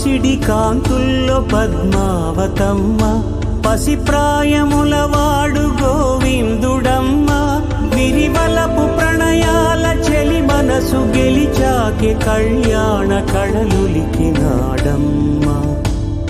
పసిడి కాంతుల్లో పద్మావతమ్మ పసిప్రాయముల వాడు గోవిందుడమ్మ. విరివలపు ప్రణయాల చెలి మనసు గెలిచాకే కళ్యాణ కళలులికినాడమ్మ